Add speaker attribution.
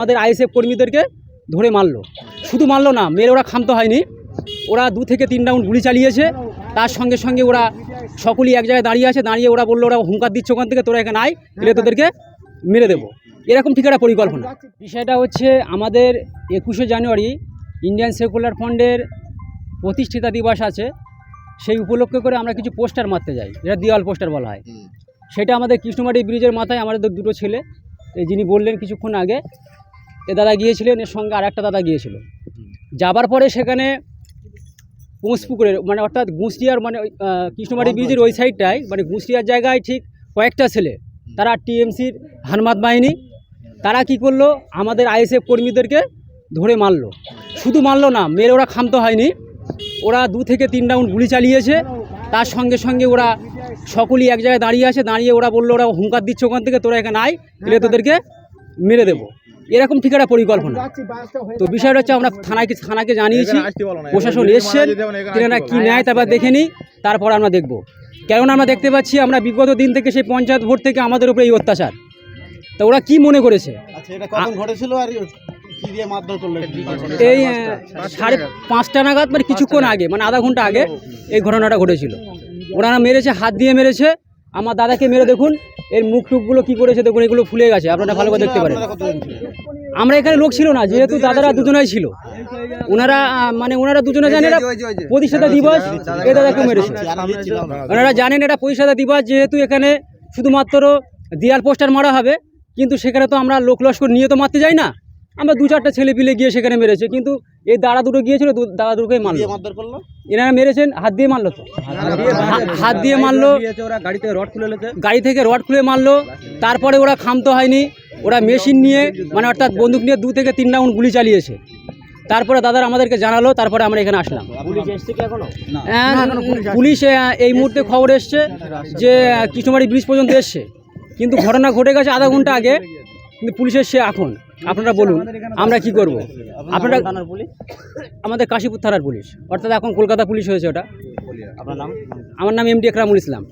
Speaker 1: আমাদের আইএসএফ কর্মীদেরকে ধরে মারলো। শুধু মারলো না মেরে ওরা ক্ষান্ত হয়নি। ওরা দু থেকে তিন রাউন্ড গুলি চালিয়েছে। তার সঙ্গে সঙ্গে ওরা সকলেই এক জায়গায় দাঁড়িয়ে আছে। দাঁড়িয়ে ওরা বলল ওরা হুঙ্কার দিচ্ছে ওখান থেকে তোরা এখানে আয় এলে তোদেরকে মেরে দেবো। এরকম ঠিক একটা পরিকল্পনা। বিষয়টা হচ্ছে আমাদের একুশে জানুয়ারি ইন্ডিয়ান সেকুলার ফান্ডের প্রতিষ্ঠিতা দিবস আছে। সেই উপলক্ষে করে আমরা কিছু পোস্টার মারতে যাই যেটা দেওয়াল পোস্টার বলা হয়। সেটা আমাদের কৃষ্ণমাটি ব্রিজের মাথায় আমাদের দুটো ছেলে এই যিনি বললেন কিছুক্ষণ আগে এ দাদা গিয়েছিলেন এর সঙ্গে আর একটা দাদা গিয়েছিল। যাবার পরে সেখানে পুঁসপুকুরের মানে অর্থাৎ গুঁসরিয়ার মানে আহ, ব্রিজের ওই সাইডটায় মানে গুঁসরিয়ার জায়গায় ঠিক কয়েকটা ছেলে তারা টিএমসির হানমাদ বাহিনী তারা কি করল আমাদের আইএসএফ কর্মীদেরকে ধরে মারলো। শুধু মারলো না মেরে ওরা ক্ষান্ত হয়নি। ওরা দু থেকে তিন রাউন্ড গুলি চালিয়েছে। তার সঙ্গে সঙ্গে ওরা সকলেই এক জায়গায় দাঁড়িয়ে আছে। দাঁড়িয়ে ওরা বলল ওরা হুঙ্কার দিচ্ছে ওখান থেকে তোরা এখানে আয় তোদেরকে মেরে দেবো। এরকম ঠিক একটা পরিকল্পনা তো বিষয়টা হচ্ছে আমরা থানাকে থানাকে জানিয়েছি প্রশাসন এসছেন তিনারা কি নেয় তারপর দেখে নিই তারপর আমরা দেখব। কেননা আমরা দেখতে পাচ্ছি আমরা বিগত দিন থেকে সেই পঞ্চায়েত ভোট থেকে আমাদের উপরে এই অত্যাচার। তা ওরা কি মনে করেছে?
Speaker 2: আচ্ছা?
Speaker 1: এই সাড়ে পাঁচটা নাগাদ মানে কিছুক্ষণ আগে মানে আধা ঘণ্টা আগে এই ঘটনাটা ঘটেছিল। ওনারা মেরেছে হাত দিয়ে মেরেছে। আমার দাদাকে মেরে দেখুন এর মুখ টুকগুলো কি করেছে দেখুন, এগুলো ফুলে গেছে, আপনারা ভালো করে দেখতে পারেন? আমরা এখানে লোক ছিল না, যেহেতু দাদারা দুজনাই ছিল ওনারা মানে ওনারা দুজনে জানেন প্রতিষ্ঠাতা দিবস, এ দাদাকে মেরেছে। ওনারা জানেন এটা প্রতিষ্ঠাতা দিবস, যেহেতু এখানে শুধুমাত্র দেয়াল পোস্টার মারা হবে, কিন্তু সেখানে তো আমরা লোক লস্কর নিয়ে তো মারতে যাই না আমরা দু চারটা ছেলে পিলে গিয়ে সেখানে মেরেছে, কিন্তু এই দাঁড়া দুটো গিয়েছিল দাদা দুটোকেই
Speaker 2: কি
Speaker 1: মারলো
Speaker 2: মারধর করল
Speaker 1: এনারা মেরেছেন হাত দিয়ে মারলো তো। হাত দিয়ে মারলো
Speaker 3: গাড়ি থেকে রড খুলে
Speaker 1: গাড়ি থেকে রড খুলে মারলো তারপরে ওরা ক্ষান্ত হয়নি ওরা মেশিন নিয়ে মানে অর্থাৎ বন্দুক নিয়ে দু থেকে তিন রাউন্ড গুলি চালিয়েছে। তারপরে দাদারা আমাদেরকে জানালো তারপরে আমরা এখানে আসলাম।
Speaker 2: পুলিশ
Speaker 1: এই মুহূর্তে খবর এসছে যে কৃষ্ণবাড়ি ব্রিজ পর্যন্ত এসছে। কিন্তু ঘটনা ঘটে গেছে আধা ঘণ্টা আগে কিন্তু পুলিশ এসছে এখন। আপনারা বলুন আমরা কি করব? আপনারা
Speaker 2: থানার পুলিশ
Speaker 1: আমাদের কাশীপুর থানার পুলিশ অর্থাৎ এখন কলকাতা পুলিশ হয়েছে ওটা।
Speaker 2: আপনার নাম?
Speaker 1: আমার নাম এমডি একরামুল ইসলাম।